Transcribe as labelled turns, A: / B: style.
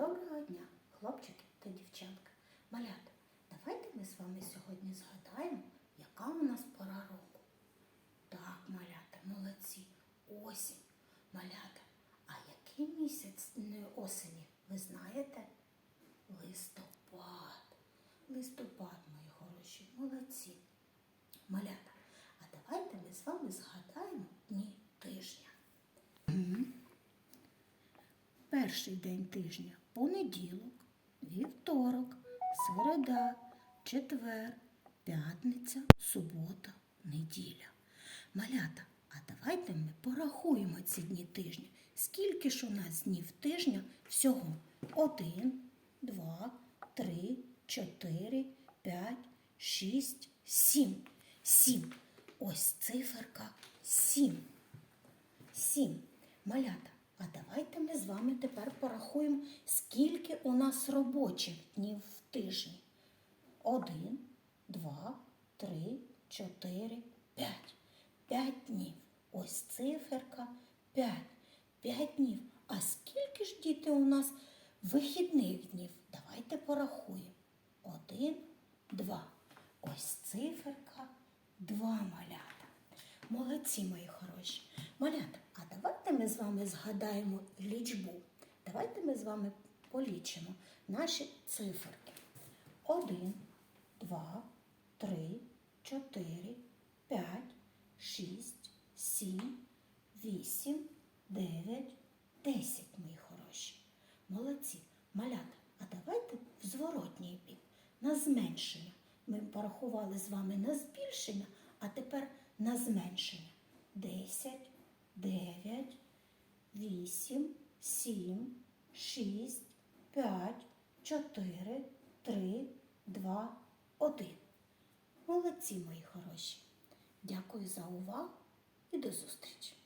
A: Доброго дня, хлопчики та дівчатка. Малята, давайте ми з вами сьогодні згадаємо, яка у нас пора року. Так, малята, молодці, осінь. Малята, а який місяць осені, ви знаєте? Листопад. Листопад, мої хороші, молодці. Малята, а давайте ми з вами згадаємо дні тижня. Перший день тижня понеділок, вівторок, середа, четвер, п'ятниця, субота, неділя. Малята, а давайте ми порахуємо ці дні тижня. Скільки ж у нас днів тижня всього? Один, два, три, чотири, п'ять, шість, сім. Сім. Ось циферка сім. Сім. Малята, а давайте ми з вами тепер порахуємо, скільки у нас робочих днів в тижні. Один, два, три, чотири, п'ять. П'ять днів. Ось циферка п'ять. П'ять днів. А скільки ж діти у нас вихідних днів? Давайте порахуємо. Один, два. Ось циферка два малята. Молодці, мої хороші. Малята, ми з вами згадаємо лічбу. Давайте ми з вами полічимо наші циферки. Один, два, три, чотири, п'ять, шість, сім, вісім, дев'ять, десять, мої хороші. Молодці. Малята, а давайте в зворотній бік на зменшення. Ми порахували з вами на збільшення, а тепер на зменшення. Десять, дев'ять, вісім, сім, шість, п'ять, чотири, три, два, один. Молодці, мої хороші. Дякую за увагу і до зустрічі!